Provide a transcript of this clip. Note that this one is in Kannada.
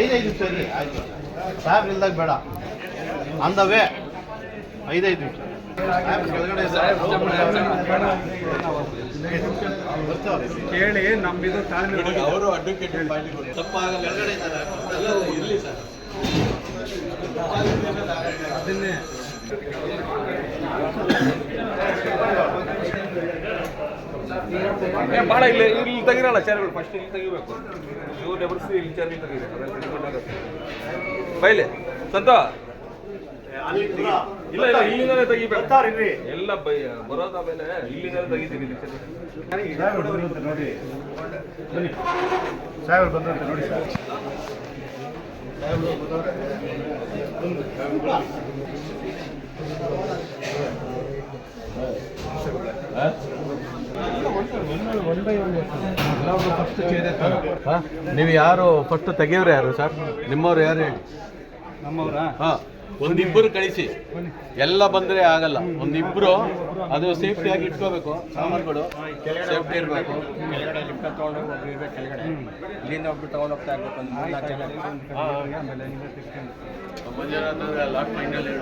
ಐದೈದು ಸರಿ ಆಯ್ತು. ಸಾಹೇಬ್ರು ಇಲ್ದಾಗ ಬೇಡ. ಆನ್ ದ ವೇ ಐದೈದು. ಕೇಳಿ ನಮ್ಮಿದು ತಾಳ್ಮೆ ಅವರು ಅಡ್ವೊಕೇಟ್ ತಪ್ಪಾಗಲ್ಲ. ಕೆಳಗಡೆ ಇರಲಿ ಸರ್. ಅದನ್ನೇ. ಭಾಳ ಇಲ್ಲ, ಇಲ್ಲಿ ತೆಗಿರಲ್ಲ ಚೇರ್ಗಳು ಫಸ್ಟ್ ಇಲ್ಲಿ ತೆಗಿಬೇಕು. ನೀವು ನೆಬರ್ಸಿ ಇಲ್ಲಿ ಚೇರ್ ತೆಗಿಬೇಕಾಗತ್ತೆ. ಬೈಲೆ, ಸಂತ? ಇಲ್ಲ ಇಲ್ಲ, ಇಲ್ಲಿಂದಲೇ ತೆಗಿಬೇಕು. ಎಲ್ಲ ಬೈ, ಬರೋದ ಮೇಲೆ ಇಲ್ಲಿಂದಲೇ ತೆಗಿತೀನಿ ನೋಡಿ, ಸಾಹೇಬ್ರು ಬಂದಂತೆ ನೋಡಿ ನೀವು ಯಾರು ಫಸ್ಟ್ ತೆಗಿಯೋರು ಯಾರು ಸರ್? ನಿಮ್ಮವ್ರು ಯಾರು ಹೇಳಿ? ಹಾಂ ಒಂದಿಬ್ಬರು ಕಳಿಸಿ. ಎಲ್ಲ ಬಂದ್ರೆ ಆಗಲ್ಲ. ಒಂದಿಬ್ರು ಅದು ಸೇಫ್ಟಿ ಆಗಿ ಇಟ್ಕೋಬೇಕು. ಸಾಮಾನುಗಳು ಸೇಫ್ಟಿ ಇರಬೇಕು ಕೆಳಗಡೆ ಲಿಫ್ಟ್ ತಗೊಂಡು ಒಬ್ರು ಇರಬೇಕು. ಕೆಳಗಡೆ ಇಲ್ಲಿಂದ ಒಬ್ರು ತಗೊಂಡು ಹೋಗ್ತಾ ಇರ್ಬೇಕು ಒಂದು ಮೂರು ಜನ ಮಂಜುನಾಥ್ ಲಾಸ್ಟ್ ಮೈಂಡಲ್ಲಿ